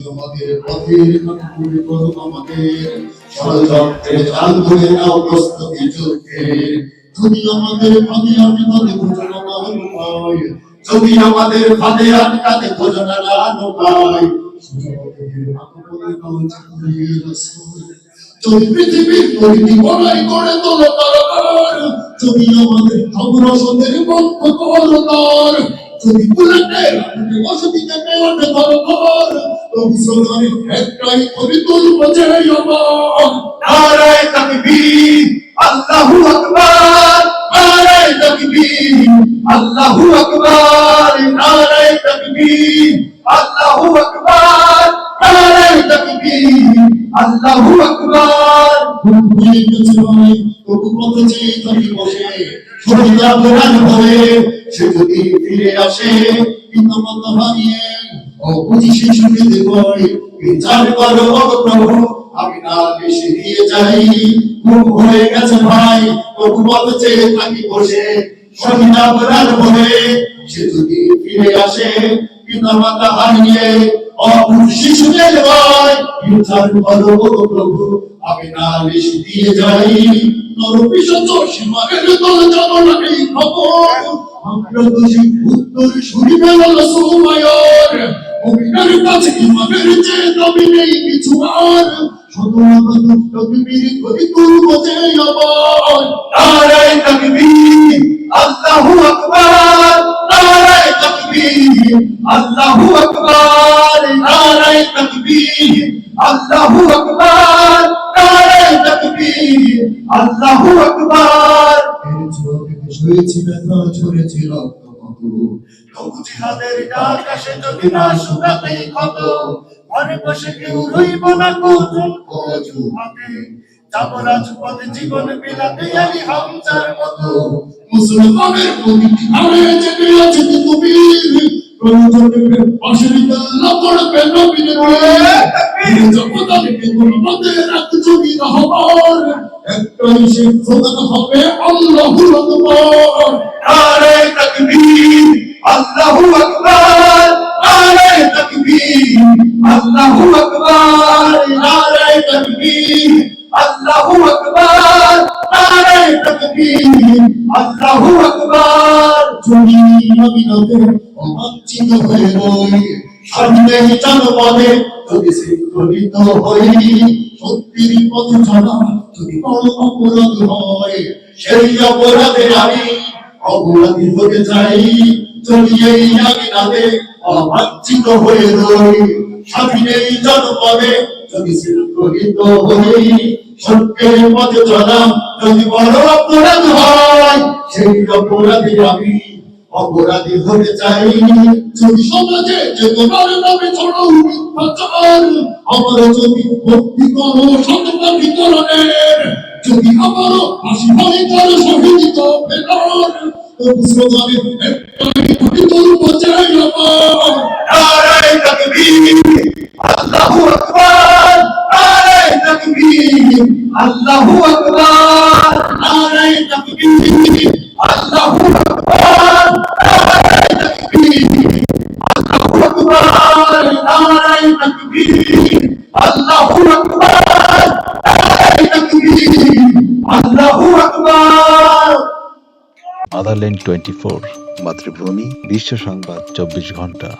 তোমাদের পথের আমাদের ষড়যন্ত্রে চাল ধরে ঘোষণা না পাই যদি আমাদের ফাঁদে আটকাতে ঘোষণা না পাই যদি যদি আমাদের আল্লাহু আকবার, নারায় তাকবীর আল্লাহু আকবার, নারায় তাকবীর আল্লাহু আকবার, নারায় তাকবীর আল্লাহু আকবার। ভুলে গেছে তবু পথে চেয়ে বসে শহীদা কোরআন ধরে সে যদি ফিরে আসে পিতা মাতা হারিয়ে শিশুকে দেবই বিচার করো প্রভু, আমি না বেশি দিয়ে যাই। ঘুম হয়ে গেছে ভাই তবু চেয়ে থাকি বসে শহীদা কোরআন ধরে সে যদি ফিরে আসে পিতা মাতা হারিয়ে শিশুদের ভয় বিচার করো প্রভু আমি না বেশি দিয়ে যাই নরপিশাচ সীমারের দল জানো না এই খবর দোষী উত্তর শুনিবে বলো সুমায়র অভিনয়ের কাছে ইমানের যে দাবি নেই কিছু আর শতমাগত তকবীর করি তুলব যে আবার নারায় আল্লাহু আকবার নারায় তাকবীর। আল্লাহু আকবার। হয়েছি ব্যথা ঝরেছি রক্ত কত তবু জিহাদের ডাক আসে যদি না শুকাতে ক্ষত। ঘরে বসে কেউ রইব না কোজন অজুহাতে যাব রাজপথে জীবন বিলাতে আলি হামজার মতো। মুসলমানের আছে তুমি প্রয়োজনে আল্লাহ করবে নবীর একটাই সে প্রধান হবে আল্লাহুর আকবার। নারে তাকবীর, আল্লাহু আকবার। নারে তাকবীর, আল্লাহু আকবার। নারে তাকবীর, আল্লাহু আকবার। নারে তাকবীর, আল্লাহু আকবার। যদি নবীনতে অবাঞ্ছিত হয়ে রই, সামনে জনপদে যদি শৃঙ্খলিত হই সত্যির পথ সত্যের পথে চলা যদি বড় অপরাধ হয়, সেই অপরাধে আমি অপরাধী হতে চাই যদি সমাজে যে তোমার নামে ছড়াও মিথ্যাচার আমার যদি ভক্তি করো সততা বিতরণের যদি আমারও হাসি হয় তার শহীদ ফেরার তবু স্লোগানে একটাই ঘটি তুলব চাই আমার। নারায় তাকবীর, আল্লাহু আকবার নারায় তাকবীর, আল্লাহু আল্লাহু টোয়েন্টি ফোর মাতৃভূমি বিশ্ব সংবাদ চব্বিশ ঘণ্টা